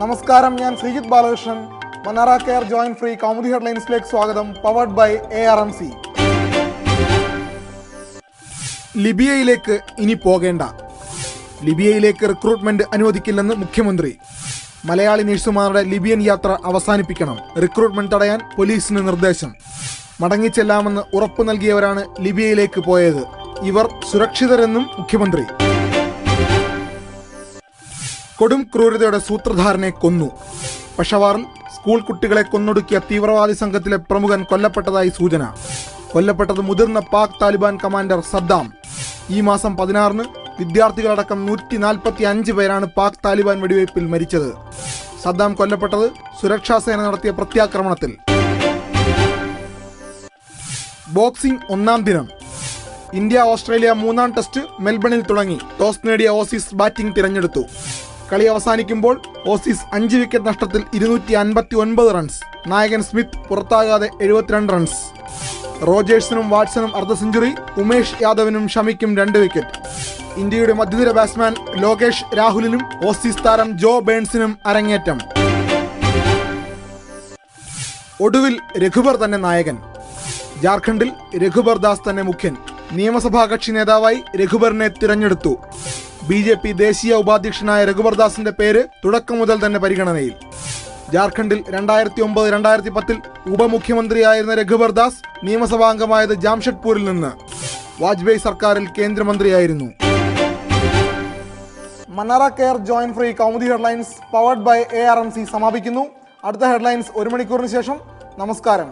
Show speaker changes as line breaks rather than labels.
നമസ്കാരം ഞാൻ Sreejith Balakrishnan. Manara care join free Kaumudi ഹെഡ്ലൈൻസിലേക്ക് സ്വാഗതം powered by A R M C. ലിബിയയിലേക്ക് ഇനി പോകേണ്ട. ലിബിയയിലേക്ക് റിക്രൂട്ട്മെന്റ് അനുവദിക്കില്ലെന്ന് മുഖ്യമന്ത്രി. മലയാളി നഴ്സുമാരുടെ ലിബിയൻ യാത്ര അവസാനിപ്പിക്കണം. റിക്രൂട്ട്മെന്റ് തടയാൻ പോലീസിന് നിർദ്ദേശം. മടങ്ങിച്ചെല്ലാമെന്ന് ഉറപ്പു നൽകിയവരാണ് ലിബിയയിലേക്ക് പോയത്. ഇവർ സുരക്ഷിതരെന്നും മുഖ്യമന്ത്രി. കൊടും ക്രൂരതയുടെ സൂത്രധാരനെ കൊന്നു. പെഷവാറിൽ സ്കൂൾ കുട്ടികളെ കൊന്നൊടുക്കിയ തീവ്രവാദി സംഘത്തിലെ പ്രമുഖൻ കൊല്ലപ്പെട്ടതായി സൂചന. കൊല്ലപ്പെട്ടത് മുതിർന്ന പാക് താലിബാൻ കമാൻഡർ സദ്ദാം. ഈ മാസം പതിനാറിന് വിദ്യാർത്ഥികളടക്കം നൂറ്റി നാൽപ്പത്തി അഞ്ച് പേരാണ് പാക് താലിബാൻ വെടിവയ്പിൽ മരിച്ചത്. സദ്ദാം കൊല്ലപ്പെട്ടത് സുരക്ഷാ സേന നടത്തിയ പ്രത്യാക്രമണത്തിൽ. ബോക്സിംഗ് ഒന്നാം ദിനം. ഇന്ത്യ ഓസ്ട്രേലിയ മൂന്നാം ടെസ്റ്റ് മെൽബണിൽ തുടങ്ങി. ടോസ് നേടിയ ഓസീസ് ബാറ്റിംഗ് തിരഞ്ഞെടുത്തു. കളി അവസാനിക്കുമ്പോൾ ഓസീസ് അഞ്ച് വിക്കറ്റ് നഷ്ടത്തിൽ ഇരുന്നൂറ്റി അൻപത്തി ഒൻപത് റൺസ് നായകൻ സ്മിത്ത് പുറത്താകാതെ എഴുപത്തിരണ്ട് റൺസ് റോജേഴ്സിനും വാട്സണും അർദ്ധ സെഞ്ചുറി ഉമേഷ് യാദവിനും ഷമിക്കും രണ്ട് വിക്കറ്റ്. ഇന്ത്യയുടെ മധ്യനിര ബാറ്റ്സ്മാൻ ലോകേഷ് രാഹുലിനും ഓസീസ് താരം ജോ ബേൺസിനും അരങ്ങേറ്റം. ഒടുവിൽ രഘുബർ തന്നെ നായകൻ. ജാർഖണ്ഡിൽ രഘുബർ ദാസ് തന്നെ മുഖ്യൻ. നിയമസഭാ കക്ഷി നേതാവായി രഘുബറിനെ തിരഞ്ഞെടുത്തു. ബി ജെ പി ദേശീയ ഉപാധ്യക്ഷനായ രഘുവർദാസിന്റെ പേര് തുടക്കം മുതൽ തന്നെ പരിഗണനയിൽ. ജാർഖണ്ഡിൽ രണ്ടായിരത്തി ഒമ്പത് രണ്ടായിരത്തി പത്തിൽ ഉപമുഖ്യമന്ത്രിയായിരുന്ന രഘുവർദാസ് നിയമസഭാംഗമായത് ജാംഷഡ്പൂരിൽ നിന്ന്. വാജ്പേയി സർക്കാരിൽ കേന്ദ്രമന്ത്രിയായിരുന്നു. Mannara care joint free Kaumudi headlines powered by A R M C സമാപിക്കുന്നു. അടുത്ത ഹെഡ്ലൈൻസ് ഒരു മണിക്കൂറിന് ശേഷം. നമസ്കാരം.